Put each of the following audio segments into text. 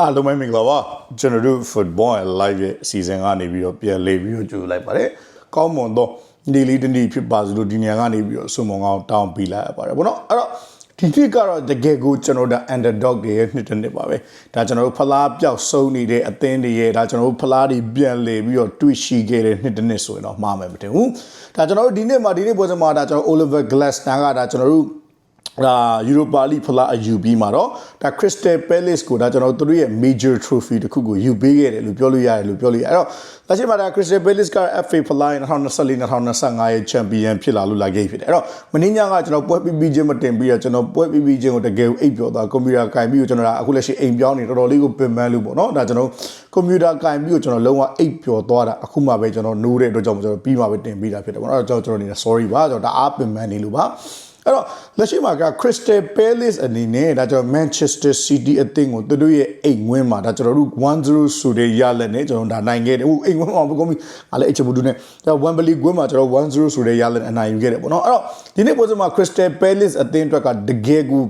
အားလုံးပဲမင်္ဂလာပါကျွန်တော်တို့ football and live ရဲ့အစီအစဉ်ကနေပြီးတော့ပြန်လေပြီးတော့ကြိုလိုက်ပါတယ်ကောင်းမွန်တော့ဒီလေးတနည်းဖြစ်ပါစလို့ဒီနေရာကနေပြီးတော့ဆုမွန်ကောင်းတောင်းပေးလိုက်ရပါတယ်ဗောနော်အဲ့တော့ဒီနှစ်ကတော့တကယ်ကိုကျွန်တော်တို့ underdog တွေရဲ့နှစ်တစ်နှစ်ပါပဲဒါကျွန်တော်တို့ဖလားပြောက်ဆုံးနေတဲ့အသင်းတွေရဲ့ဒါကျွန်တော်တို့ဖလားတွေပြန်လေပြီးတော့တွေ့ရှိခဲ့တဲ့နှစ်တစ်နှစ်ဆိုရင်တော့မှားမယ်မတင်ဘူးဒါကျွန်တော်တို့ဒီနှစ်မှာဒီနှစ်ပွဲစဉ်မှာဒါကျွန်တော် Oliver Glasner ကဒါကျွန်တော်တို့ ဒါယူရိုပါလိဖလားအယူပြီးမှာတော့ဒါ Crystal Palace ကိုဒါကျွန်တော်တို့ရဲ့ major trophy တခုကိုယူပေးခဲ့တယ်လို့ပြောလို့ရတယ်လို့ပြောလို့ရအဲ့တော့လက်ရှိမှာဒါ Crystal Palace က FA ဖလား2024-2025ရဲ့ champion ဖြစ်လာလို့လာခဲ့ဖြစ်တယ်အဲ့တော့မင်းညကကျွန်တော်ပွဲပြီးပြီးချင်းမတင်ပြီးတော့ကျွန်တော်ပွဲပြီးပြီးချင်းကိုတကယ်ကိုအိပ်ပျော်သွားကွန်ပျူတာကင်ပြီးတော့ကျွန်တော်အခုလက်ရှိအိမ်ပြောင်းနေတော်တော်လေးကိုပင်ပန်းလို့ပေါ့နော်ဒါကျွန်တော်ကွန်ပျူတာကင်ပြီးတော့ကျွန်တော်လုံးဝအိပ်ပျော်သွားတာအခုမှပဲကျွန်တော်နိုးတဲ့အတွက်ကြောင့်ကျွန်တော်ပြီးမှပဲတင်ပြီးတာဖြစ်တယ်ပေါ့နော်အဲ့တော့ကျွန်တော်ကျွန်တော်နေ sorry ပါကျွန်တော်ဒါအားပင်ပန်းနေလို့ပါ အဲ့တော့လက်ရှိမှာက Crystal Palace အနေနဲ့ဒါကျွန်တော် Manchester City အသင်းကိုသူတို့ရဲ့အိမ်ဝင်းမှာဒါကျွန်တော်တို့1-0ဆိုတဲ့ရလက်နဲ့ကျွန်တော်ဒါနိုင်ခဲ့တယ်ဟိုအိမ်ဝင်းမှာဘယ်ကောင်းပြီအားလည်းအချက်ဘူးတူနဲ့ကျွန်တော် Wembley ကွင်းမှာကျွန်တော်1-0ဆိုတဲ့ရလက်နဲ့အနိုင်ယူခဲ့တယ်ပေါ့နော်အဲ့တော့ဒီနေ့ပွဲစဉ်မှာ Crystal Palace အသင်းအတွက်ကတကယ်ကို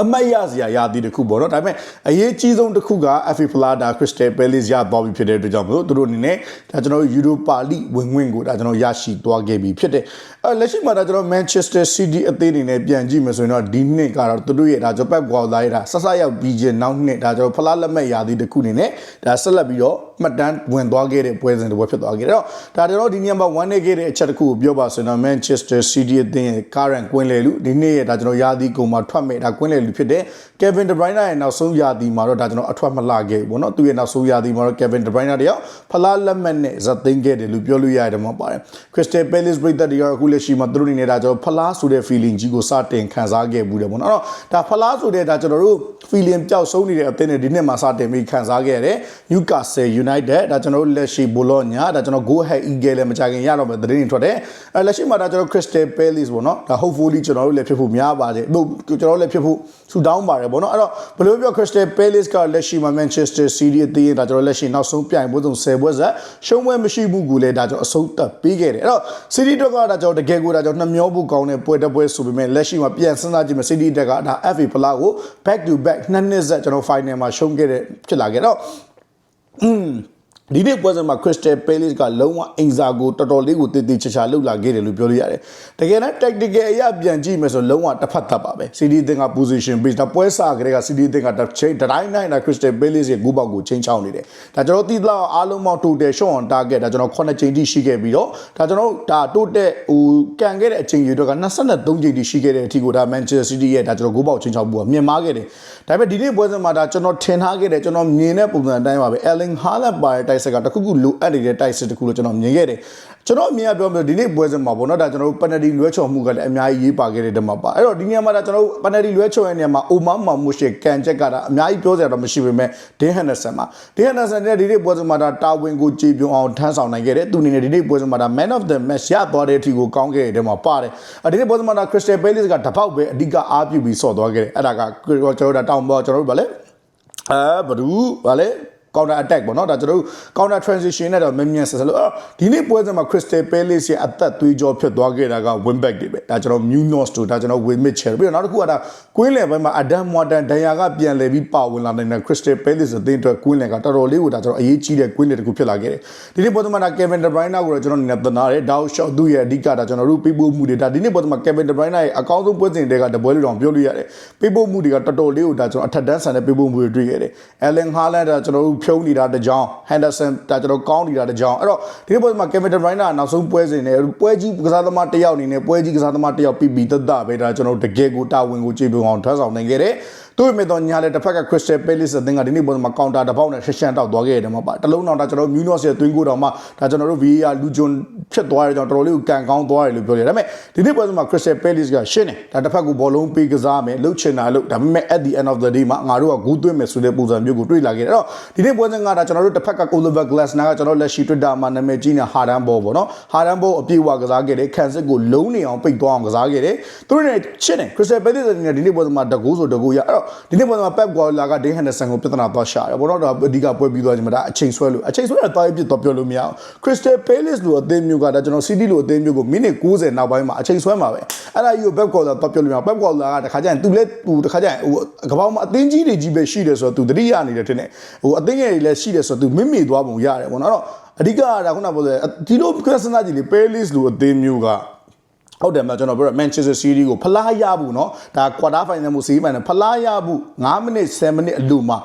အမတ်ရစရာရသည်တစ်ခုပေါ့နော်ဒါပေမဲ့အရေးကြီးဆုံးတစ်ခုက FA Plata Crystal Palace ရသွားပြီဖြစ်တဲ့အတွက်ကြောင့်မလို့သူတို့အနေနဲ့ဒါကျွန်တော်တို့ Europa League ဝင်ဝင်ကိုဒါကျွန်တော်ရရှိသွားခဲ့ပြီဖြစ်တယ်အဲလက်ရှိမှာဒါကျွန်တော် Manchester City အသင်းအနေနဲ့ပြန်ကြည့်မယ်ဆိုရင်တော့ဒီနှစ်ကတော့သူတို့ရဲ့ဒါကျွန်တော် Pep Guardiola ရဲ့ဒါဆက်ဆက်ရောက်ပြီးချင်းနောက်နှစ်ဒါကျွန်တော်ဖလားလက်မဲ့ရသည်တစ်ခုအနေနဲ့ဒါဆက်လက်ပြီးတော့မှတ်တမ်းဝင်သွားခဲ့တဲ့ပွဲစဉ်တစ်ပွဲဖြစ်သွားခဲ့တယ်။ဒါတော့ဒီညမှာ1နေခဲ့တဲ့အချက်တစ်ခုကိုပြောပါဆိုရင်တော့ Manchester City အသင်းရဲ့ current ကွင်းလေလူဒီနေ့ရဲ့ဒါကျွန်တော်ရာသီကုန်မှာထွက်မဲ့ဒါကွင်းလေလူဖြစ်တဲ့ Kevin De Bruyne ရဲ့နောက်ဆုံးရာသီမှာတော့ဒါကျွန်တော်အထွက်မလာခဲ့ဘူးเนาะသူရဲ့နောက်ဆုံးရာသီမှာတော့ Kevin De Bruyne တယောက်ဖလားလက်မှတ်နဲ့ဇက်သိမ်းခဲ့တယ်လို့ပြောလို့ရတယ်မှာပါတယ် Crystal Palace ပြည်သက်တွေကတော့အခုလက်ရှိမှာသူတို့အနေနဲ့ဒါကျွန်တော်ဖလားဆိုတဲ့ feeling ကြီးကိုစတင်ခံစားခဲ့ဘူးတယ်ပေါ့နော်အဲ့တော့ဒါဖလားဆိုတဲ့ဒါကျွန်တော်တို့ feeling ပျောက်ဆုံးနေတဲ့အသင်းတွေဒီနှစ်မှာစတင်ပြီးခံစားခဲ့ရတယ် Newcastle United ဒါကျွန်တော်တို့လက်ရှိ Bologna ဒါကျွန်တော် Go Ahead Eagle လည်းမကြခင်ရတော့မယ်သတင်းတွေထွက်တယ်အဲလက်ရှိမှာဒါကျွန်တော် Crystal Palace ပေါ့နော်ဒါ hopefully ကျွန်တော်တို့လည်းဖြစ်ဖို့များပါတယ်တို့ကျွန်တော်တို့လည်းဖြစ်ဖို့ ဆူတောင်းပါတယ်ပေါ့နော်အဲ့တော့ဘယ်လိုပြော Crystal Palace ကလက်ရှိမှာ Manchester City အသင်းဒါကျွန်တော်လက်ရှိနောက်ဆုံးပြိုင်ပွဲဆုံး10ပွဲဆက်ရှုံးပွဲမရှိဘူးကူလည်းဒါကျွန်တော်အဆုံးသတ်ပေးခဲ့တယ်အဲ့တော့ City တော့ကဒါကျွန်တော်တကယ်ကိုဒါကျွန်တော်နှမျောဖို့ကောင်းတဲ့ပွဲတစ်ပွဲဆိုပေမဲ့လက်ရှိမှာပြန်စဉ်းစားကြည့်မယ် City တက်ကဒါ FA ဖလားကို back to back နှစ်နှစ်ဆက်ကျွန်တော် final မှာရှုံးခဲ့တဲ့ဖြစ်လာခဲ့တော့ ဒီနေ့ပွဲစဉ်မှာ Crystal Palace ကလုံးဝအင်ဇာကိုတော်တော်လေးကိုတည်တည်ချာချာလှုပ်လာခဲ့တယ်လို့ပြောလို့ရတယ်။တကယ်တမ်း tactical အရပြန်ကြည့်မယ်ဆိုလုံးဝတစ်ဖက်သက်ပါပဲ။ CD အသင်းက position base ဒါပွဲစားကလေးက CD အသင်းကတစ်ချိန်တိုင်းတိုင်းဒါ Crystal Palace ရဲ့ဂူပေါက်ကိုချင်းချောင်းနေတယ်။ဒါကျွန်တော်သိသလောက်အားလုံးပေါင်း total shot on target ဒါကျွန်တော်9ချိန်ထိရှိခဲ့ပြီးတော့ဒါကျွန်တော်ဒါ total ဟိုကန်ခဲ့တဲ့အချိန်ရေတော့က23ချိန်ထိရှိခဲ့တဲ့အထိကိုဒါ Manchester City ရဲ့ဒါကျွန်တော်ဂူပေါက်ချင်းချောင်းဘူးကမြင်မာခဲ့တယ်။ဒါပေမဲ့ဒီနေ့ပွဲစဉ်မှာဒါကျွန်တော်ထင်ထားခဲ့တယ်ကျွန်တော်မြင်တဲ့ပုံစံအတိုင်းပါပဲ Erling Haaland ပါတဲ့တိုက်ဆက်ကတခုခုလိုအပ်နေတဲ့တိုက်စစ်တခုလို့ကျွန်တော်မြင်ခဲ့တယ်ကျွန်တော်အမြင်ကပြောမယ်ဒီနေ့ပွဲစဉ်မှာပေါ့နော်ဒါကျွန်တော်တို့ penalty လွဲချော်မှုကလည်းအများကြီးရေးပါခဲ့တဲ့တမှာပါအဲ့တော့ဒီနေရာမှာဒါကျွန်တော်တို့ penalty လွဲချော်ရဲ့နေရာမှာအိုမာမောင်မှုရှိကန်ချက်ကဒါအများကြီးပြောစရာတော့မရှိပေမဲ့ဒင်းဟန်နဆန်မှာဒင်းဟန်နဆန်နဲ့ဒီနေ့ပွဲစဉ်မှာဒါတာဝန်ကိုကြည်ပြုံအောင်ထမ်းဆောင်နိုင်ခဲ့တယ်သူအနေနဲ့ဒီနေ့ပွဲစဉ်မှာဒါ man of the match ရသွားတဲ့အထိကိုကောင်းခဲ့တဲ့မှာပါတယ်ဒီနေ့ပွဲစဉ်မှာဒါ Crystal Palace ကတပေါက်ပဲအဓိကအားပြုပြီးဆော့သွားခဲ့တယ်အဲ့ဒါကကျွန်တော်တို့တောင်းပေါ်ကျွန်တော်တို့ဗာလဲအဲဘဒူဗာလဲ counter attack ပေါ့နော်ဒါကျွန်တော်တို့ counter transition နဲ့တော့မမြန်ဆက်ဆက်လို့အဲ့တော့ဒီနေ့ပွဲစဉ်မှာ Crystal Palace ရဲ့အသက်သွေးကြောဖြစ်သွားခဲ့တာက win back တွေပဲဒါကျွန်တော် Munoz တို့ဒါကျွန်တော် Win Mitchell ပြီးတော့နောက်တစ်ခုကဒါ Queen လေဘက်မှာ Adam Morton ဒဏ်ရာကပြန်လည်ပြီးပါဝင်လာနေတဲ့ Crystal Palace အသင်းအတွက် Queen လေကတော်တော်လေးကိုဒါကျွန်တော်အရေးကြီးတဲ့ Queen လေတစ်ခုဖြစ်လာခဲ့တယ်ဒီနေ့ပွဲစဉ်မှာဒါ Kevin De Bruyne ကိုတော့ကျွန်တော်အနေနဲ့သနာတယ်ဒါကို shot သူ့ရဲ့အဓိကဒါကျွန်တော်တို့ပြပို့မှုတွေဒါဒီနေ့ပွဲစဉ်မှာ Kevin De Bruyne ရဲ့အကောင်းဆုံးပွဲစဉ်တွေကတပွဲလေးတောင်ပြောလို့ရတယ်ပြပို့မှုတွေကတော်တော်လေးကိုဒါကျွန်တော်အထက်တန်းဆန်တဲ့ပြပို့မှုတွေတွေ့ခဲ့တယ် Allen Haaland ဒါကျွန်တော်တို့ဖြုံးနေတာတကြောင် Henderson ဒါကျွန်တော်ကောင်းနေတာတကြောင်အဲ့တော့ဒီနေ့ပွဲမှာ Kevin De Bruyne ကနောက်ဆုံးပွဲစဉ်နဲ့ပွဲကြီးကစားသမားတစ်ယောက်အနေနဲ့ပွဲကြီးကစားသမားတစ်ယောက်ပြီးပြီးသက်သက်ပဲဒါကျွန်တော်တကယ်ကိုတာဝန်ကိုကြည့်ပြုံအောင်ထမ်းဆောင်နိုင်ခဲ့တ ယ်သူ့မဲ့တော့ညာလည်းတစ်ဖက်က Crystal Palace အသင်းကဒီနေ့ပွဲမှာကောင်တာတစ်ပေါက်နဲ့ရှရှန်တောက်သွားခဲ့တယ်မှာပါတလုံးတော့ဒါကျွန်တော် Munoz ရဲ့သွင်းကိုတောင်မှဒါကျွန်တော်တို့ VAR လူဂျွန်ဖြစ်သွားတယ်ကြောင့်တော်တော်လေးကိုကန်ကောင်းသွားတယ်လို့ပြောရတယ်ဒါပေမဲ့ဒီနေ့ပွဲမှာ Crystal Palace ကရှင်းတယ်ဒါတစ်ဖက်ကဘောလုံးပေးကစားမယ်လှုပ်ချင်တာလှုပ်ဒါပေမဲ့ at the end of the day မှာငါတို့ကဂူးသွင်းမယ်ဆိုတဲ့ပုံစံမျိုးကိုတွေ့လာခဲ့တယ်အဲ့တော့ဒီနေ့ပွဲစဉ်ကဒါကျွန်တော်တို့တစ်ဖက်က Oliver Glasner ကကျွန်တော်လက်ရှိ Twitter မှာနာမည်ကြီးနေ Harden Ball ပေါ့နော် Harden Ball အပြည့်အဝကစားခဲ့တယ်ခံစစ်ကိုလုံးနေအောင်ပိတ်သွားအောင်ကစားခဲ့တယ်သူတို့နဲ့ချစ်တယ် Crystal Palace အနေနဲ့ဒီနေ့ပွဲစဉ်မှာတကူဆိုတကူရအဲ့တော့ဒီနေ့ပေါ်မှာ Pep Guardiola က Dean Henderson ကိုပြဿနာသွားရှာတယ်ဘောနော်ဒါအဓိကပွဲပြီးသွားခြင်းမှာဒါအချိန်ဆွဲလို့အချိန်ဆွဲတာတားပြစ်တော့ပြောလို့မရအောင် Crystal Palace လို့အသင်းမျိုးကဒါကျွန်တော် City လို့အသင်းမျိုးကိုမိနစ်90နောက်ပိုင်းမှာအချိန်ဆွဲမှာပဲအဲ့ဒါကြီးကို Pep Guardiola တော့ပြောလို့မရအောင် Pep Guardiola ကတခါကျရင်သူလည်းသူတခါကျရင်ဟိုကပောက်မှာအသင်းကြီးတွေကြီးပဲရှိတယ်ဆိုတော့သူတတိယအနေနဲ့ထင်တယ်ဟိုအသင်းငယ်တွေလည်းရှိတယ်ဆိုတော့သူမိမိသွားပုံရတယ်ပေါ့နော်အဲ့တော့အဓိကကဒါခုနကပြောတယ်ဒီလိုခရစနာကြီးလေ Palace လို့အသင်းမျိုးက ဟုတ်တယ်မကျွန်တော်ပြောရ Manchester City ကိုဖလားရဘူးเนาะဒါ quarter final မှုစီးမှန်တယ်ဖလားရဘူး9မိနစ်10မိနစ်အလိုမှာ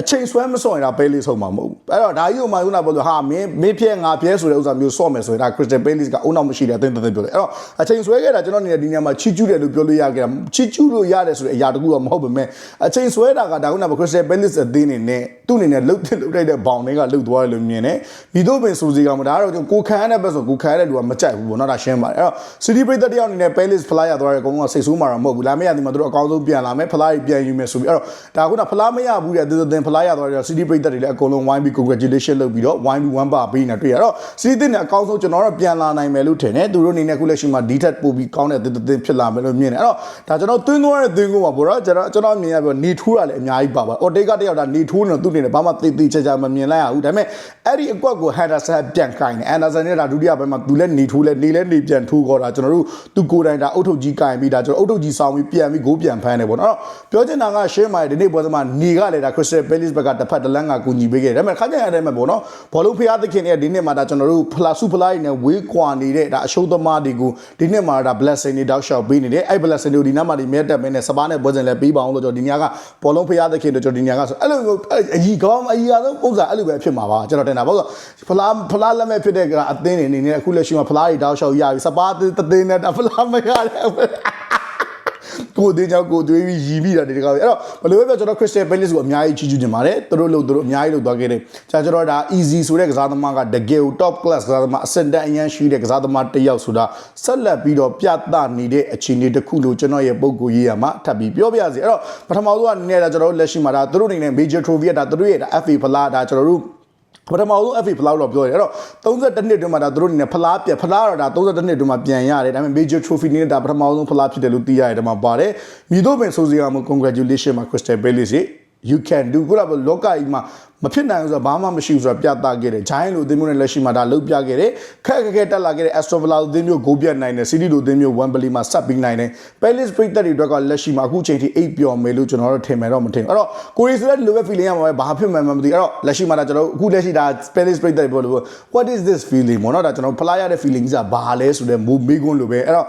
အချိန်ဆွဲမစော့ရင်ဒါပဲလေးဆုံးမှာမဟုတ်ဘူးအဲ့တော့ဒါကြီးကိုမှခုနကပြောလို့ဟာမင်းမင်းပြဲငါပြဲဆိုတဲ့ဥစ္စာမျိုးစော့မယ်ဆိုရင်ဒါ Crystal Palace ကအုံနောက်မရှိတဲ့အသင်းတစ်သင်းပြောတယ်အဲ့တော့အချိန်ဆွဲခဲ့တာကျွန်တော်အနေနဲ့ဒီညမှာချီကျူးတယ်လို့ပြောလို့ရခဲ့တာချီကျူးလို့ရတယ်ဆိုတဲ့အရာတခုတော့မဟုတ်ပါမဲ့အချိန်ဆွဲတာကဒါခုနက Crystal Palace အသင်းနေနဲ့ သူ့အနေနဲ့လှုပ်တဲ့လှုပ်တိုက်တဲ့ဘောင်တွေကလှုပ်သွားတယ်လို့မြင်တယ်မိတို့ပင်စူစီကမှဒါကတော့ကိုခံရတဲ့ဘက်ဆိုကိုခံရတဲ့လူကမကြိုက်ဘူးပေါ့နော်ဒါရှင်းပါတယ်အဲ့တော့ City ပြည်သက်တယောက်အနေနဲ့ Palace ဖလားရသွားတယ်အကုန်လုံးကစိတ်ဆိုးမှာတော့မဟုတ်ဘူးလာမယ့်ရသည်မှာတို့အကောင်းဆုံးပြန်လာမယ်ဖလားကြီးပြန်ယူမယ်ဆိုပြီးအဲ့တော့ဒါခုနဖလားမရဘူးတဲ့သင်ဖလားရသွားတယ် City ပြည်သက်တွေလည်းအကုန်လုံးဝိုင်းပြီး congratulation လုပ်ပြီးတော့ဝိုင်းပြီး one bar ပေးနေတွေ့ရတော့ City တင်တဲ့အကောင်းဆုံးကျွန်တော်တို့ပြန်လာနိုင်မယ်လို့ထင်တယ်သူတို့အနေနဲ့ခုလက်ရှိမှာ D tat ပို့ပြီးကောင်းတဲ့သင်သင်ဖြစ်လာမယ်လို့မြင်တယ်အဲ့တော့ဒါကျွန်တော်သွင်းသွားတဲ့သွင်းကုန်ပါဘောတော့ကျွန်တော်ကျွန်တော်မြင်ရပြီးနေထိုးတာလည်းအများကြီးပါပါအော်တေကတယောက်ဒါနေထိုးနေတော့သူ့အနေနဲ့ဘာမှသိသိချာချာမမြင်လိုက်ရဘူးဒါပေမဲ့အဲ့ဒီအကွက်ကို Henderson ပြန်ကင်တယ် Henderson နဲ့ဒါဒုတိယပိုင်းမှာသူလည်းနေထိုးလဲနေလဲနေပြန်ထိုးခေါ်တာကျွန်တော်တို့သူကိုယ်တိုင်ဒါအုတ်ထုတ်ကြီးကင်ပြီးဒါကျွန်တော်အုတ်ထုတ်ကြီးဆောင်းပြီးပြန်ပြီးဂိုးပြန်ဖမ်းတယ်ပေါ့နော်အဲ့တော့ပြောချင်တာကရှင်းမာဒီနေ့ပွဲစမှာနေကလည်းဒါ Crystal Palace ဘက်ကတစ်ဖက်တစ်လမ်းကကူညီပေးခဲ့တယ်ဒါပေမဲ့ခါကြရတဲ့မှာပေါ့နော်ဘောလုံးဖျားသခင်ရဲ့ဒီနေ့မှာဒါကျွန်တော်တို့ဖလာစုဖလာနဲ့ဝေးကွာနေတဲ့ဒါအရှုံးသမားတွေကိုဒီနေ့မှာဒါ blessing တွေတောက်လျှောက်ပေးနေတယ်အဲ့ blessing တွေကိုဒီနေ့မှာဒီမြတ်တက်မင်းနဲ့စပါးနဲ့ပွဲစဉ်လည်းပေးပါအောင်လို့ကျွန်တော်ဒီညကဘောလုံးဖျားသခင်တို့ကျွန်တော်ဒီညကဆိုအဲ့လိုမျိုးအကြီးကောင်းအကြီးအဆုံးပုံစံအဲ့လိုပဲဖြစ်မှာပါကျွန်တော်တင်တာပေါ့ဆိုဖလားဖလားလက်မဲ့ဖြစ်တဲ့ကအသင်းတွေအနေနဲ့အခုလက်ရှိမှာဖလားတွေတောက်လျှောက်ရပြီစပါးတသိန်းနဲ့ဒါဖလားမရတယ် ကိုသေးချောက်ကိုတွေးပြီးရီမိတာဒီတကားပဲအဲ့တော့ဘယ်လိုပဲပြောကျွန်တော် Crystal Palace ကိုအများကြီးချီးကျူးတင်ပါတယ်သူတို့လို့သူတို့အများကြီးလို့သွားခဲ့တယ်ကျွန်တော်ဒါ easy ဆိုတဲ့ကစားသမားကတကယ်ကို top class ကစားသမားအစင်တန်အရန်ရှိတဲ့ကစားသမားတစ်ယောက်ဆိုတာဆက်လက်ပြီးတော့ပြသနေတဲ့အခြေအနေတစ်ခုလို့ကျွန်တော်ရဲ့ပုံကိုရေးရမှာထပ်ပြီးပြောပြစီအဲ့တော့ပထမဆုံးအနေနဲ့ဒါကျွန်တော်တို့လက်ရှိမှာဒါသူတို့အနေနဲ့ major trophy ကဒါသူတို့ရဲ့ဒါ FA ဖလားဒါကျွန်တော်တို့ ပထမဆုံး FA ဖလားတော့ပြောတယ်အဲ့တော့32နှစ်တွင်းမှာဒါသူတို့အနေနဲ့ဖလားပြန်ဖလားတော့ဒါ32နှစ်တွင်းမှာပြန်ရတယ်ဒါပေမဲ့ major trophy နဲ့ဒါပထမဆုံးဖလားဖြစ်တယ်လို့သိရတယ်ဒါမှပါတယ်မြည်တော့ပင်ဆိုစီကမှာ congratulation မှာ Crystal Palace you can do ခုနကလောကကြီးမှာမဖြစ်နိုင်ဘူးဆိုတော့ဘာမှမရှိဘူးဆိုတော့ပြသခဲ့တယ် giant လို့အသင်းမျိုးနဲ့လက်ရှိမှာဒါလုတ်ပြခဲ့တယ်ခက်ခက်ခက်တက်လာခဲ့တဲ့ Aston Villa အသင်းမျိုးဂိုးပြတ်နိုင်တယ် City လို့အသင်းမျိုး Wembley မှာဆက်ပြီးနိုင်တယ် Palace ပြည်သက်တွေအတွက်ကလက်ရှိမှာအခုချိန်ထိအိပ်ပျော်မယ်လို့ကျွန်တော်တို့ထင်မယ်တော့မထင်ဘူးအဲ့တော့ကိုရီဆိုတဲ့လိုပဲ feeling ရမှာပဲဘာဖြစ်မှန်းမသိအဲ့တော့လက်ရှိမှာဒါကျွန်တော်အခုလက်ရှိဒါ Palace ပြည်သက်တွေပြောလို့ what is this feeling မော်နော်ဒါကျွန်တော်ဖလားရတဲ့ feeling ကဘာလဲဆိုတဲ့မိုးမေးခွန်းလိုပဲအဲ့တော့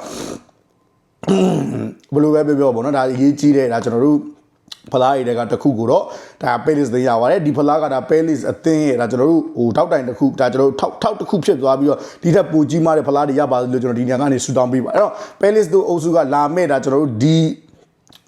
ဘယ်လိုပဲပြောပြောပေါ့နော်ဒါအရေးကြီးတဲ့ဒါကျွန်တော်တို့ ဖလားရတဲ့ကတခုကိုတော့ဒါပဲလစ်သိရပါတယ်ဒီဖလားကဒါပဲလစ်အသင်းရဲ့ဒါကျွန်တော်တို့ဟိုထောက်တိုင်တစ်ခုဒါကျွန်တော်တို့ထောက်ထောက်တစ်ခုဖြစ်သွားပြီးတော့ဒီထက်ပိုကြီးမားတဲ့ဖလားတွေရပါလို့ကျွန်တော်ဒီညကနေဆူတောင်းပေးပါအဲ့တော့ပဲလစ်တို့အုပ်စုကလာမဲ့ဒါကျွန်တော်တို့ဒီ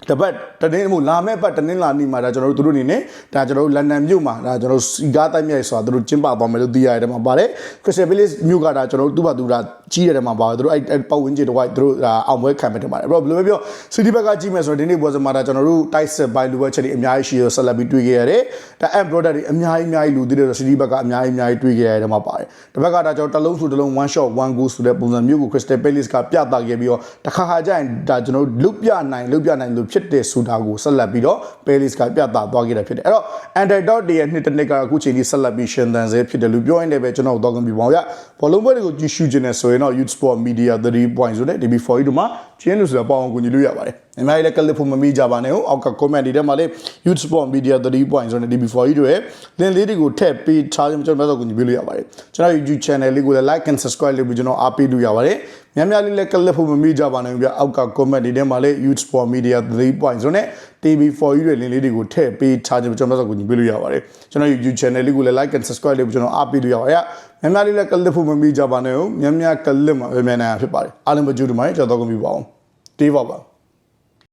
တပတ်တနေ့မို့လာမဲ့ပတ်တနင်္လာနေ့မှာဒါကျွန်တော်တို့တို့အနေနဲ့ဒါကျွန်တော်တို့လန်ဒန်မြို့မှာဒါကျွန်တော်တို့စီကားတိုက်မြိုက်ဆိုတာတို့ကျင်းပသွားမယ်လို့သိရတယ်မှာပါတယ်ခရစ်စတယ်ပလစ်မြို့ကဒါကျွန်တော်တို့သူ့ဘာသူဒါကြီးရတယ်မှာပါတယ်တို့အဲ့ပတ်ဝန်းကျင်တစ်ဝိုက်တို့ဒါအောင်ပွဲခံမယ်တင်ပါတယ်အဲ့တော့ဘယ်လိုပဲပြောစီတီဘက်ကကြီးမယ်ဆိုတော့ဒီနေ့ပွဲစမှာဒါကျွန်တော်တို့တိုက်ဆက်ပိုင်းလူပွဲချက်တွေအများကြီးရှိရဆက်လက်ပြီးတွေ့ခဲ့ရတယ်ဒါ app product တွေအများကြီးအများကြီးလူသေးတယ်ဆိုစီတီဘက်ကအများကြီးအများကြီးတွေ့ခဲ့ရတယ်မှာပါတယ်တစ်ဘက်ကဒါကျွန်တော်တစ်လုံးဆိုတစ်လုံး one shot one goal ဆိုတဲ့ပုံစံမျိုးကို Crystal Palace ကပြသခဲ့ပြီးတော့တစ်ခါခါကျရင်ဒါကျွန်တော်တို့လုပြနိုင်လုပြနိုင်လို့ဖြစ်တဲ့ဆိုတာကိုဆက်လက်ပြီးတော့ Palace ကပြသသွားခဲ့တာဖြစ်တယ်အဲ့တော့ underdog တွေရဲ့နှစ်တစ်နှစ်ကအခုချိန်ကြီးဆက်လက်ပြီးရှင်သန်စေဖြစ်တယ်လို့ပြောရင်လည်းပဲကျွန်တော်တို့တော့ကပြပါအောင်ရဘောလုံးပွဲတွေကိုကြည့်ရှုခြင်းနဲ့ဆိုရင်တော့ Youth Sport Media 3 point ဆိုတဲ့ DB4 တို့မှာကျင်းလို့ဆိုတာပေါအောင်ကူညီလို့ရပါတယ်အများကြီးလည်းကလစ်ဖို့မမိကြပါနဲ့ဟုတ်အောက်က comment တွေထဲမှာလည်း Youth Sport Media 3 point ဆိုတဲ့ DB4 တို့ရဲ့ link လေးတွေကိုထည့်ပေးထားခြင်းကျွန်တော်တို့ကူညီပေးလို့ရပါတယ်ကျွန်တော် YouTube channel လေးကိုလည်း like and subscribe လုပ်ပြီးကျွန်တော်အားပေးလို့ရပါတယ် များများလေးလည်းကလစ်ဖို့မမိကြပါနဲ့ဗျအောက်က comment တွေထဲမှာလည်း Youth Sport Media 3 point ဆိုတဲ့ TV4 ကြီးတွေ link လေးတွေကိုထည့်ပေးထားခြင်းကျွန်တော်တို့ကူညီပေးလို့ရပါတယ်ကျွန်တော် YouTube channel လေးကိုလည်း like and subscribe လုပ်ပြီးကျွန်တော်အားပေးလို့ရပါတယ်များများလေးလည်းကလစ်ဖို့မမိကြပါနဲ့ဟုတ်များများကလစ်မှာပဲမြန်နေတာဖြစ်ပါတယ်အားလုံးပဲကြိုးတမိုင်းကြောက်တော့ကူညီပါအောင်တေးပါပါ